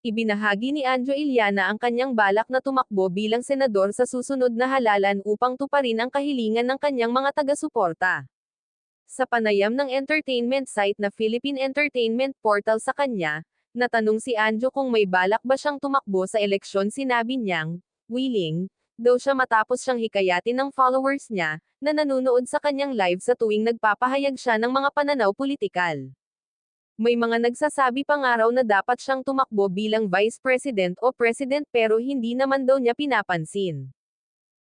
Ibinahagi ni Anjo Iliana ang kanyang balak na tumakbo bilang senador sa susunod na halalan upang tuparin ang kahilingan ng kanyang mga taga-suporta. Sa panayam ng entertainment site na Philippine Entertainment Portal sa kanya, natanong si Anjo kung may balak ba siyang tumakbo sa eleksyon sinabi niyang, willing, daw siya matapos siyang hikayatin ng followers niya, na nanonood sa kanyang live sa tuwing nagpapahayag siya ng mga pananaw politikal. May mga nagsasabi pa nga raw na dapat siyang tumakbo bilang vice president o president pero hindi naman daw niya pinapansin.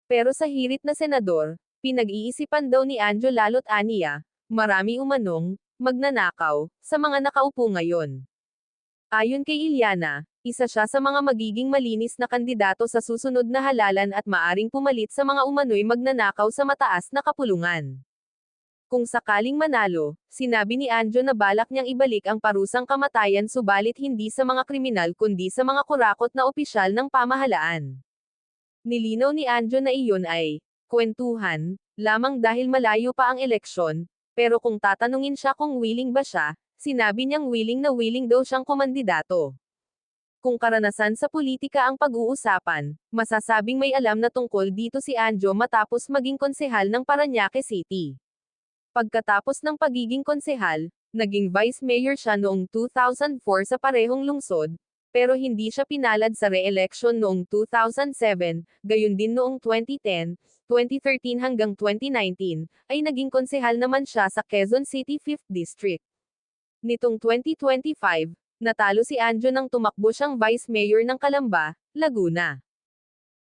Pero sa hirit na senador, pinag-iisipan daw ni Anjo lalo't aniya, marami umanong, magnanakaw, sa mga nakaupo ngayon. Ayon kay Iliana, isa siya sa mga magiging malinis na kandidato sa susunod na halalan at maaring pumalit sa mga umano'y magnanakaw sa mataas na kapulungan. Kung sakaling manalo, sinabi ni Anjo na balak niyang ibalik ang parusang kamatayan subalit hindi sa mga kriminal kundi sa mga kurakot na opisyal ng pamahalaan. Nilinaw ni Anjo na iyon ay, kwentuhan, lamang dahil malayo pa ang eleksyon, pero kung tatanungin siya kung willing ba siya, sinabi niyang willing na willing daw siyang kumandidato. Kung karanasan sa politika ang pag-uusapan, masasabing may alam na tungkol dito si Anjo matapos maging konsehal ng Paranaque City. Pagkatapos ng pagiging konsehal, naging vice mayor siya noong 2004 sa parehong lungsod, pero hindi siya pinalad sa re-election noong 2007, gayon din noong 2010, 2013 hanggang 2019, ay naging konsehal naman siya sa Quezon City 5th District. Nitong 2025, natalo si Anjo nang tumakbo siyang vice mayor ng Calamba, Laguna.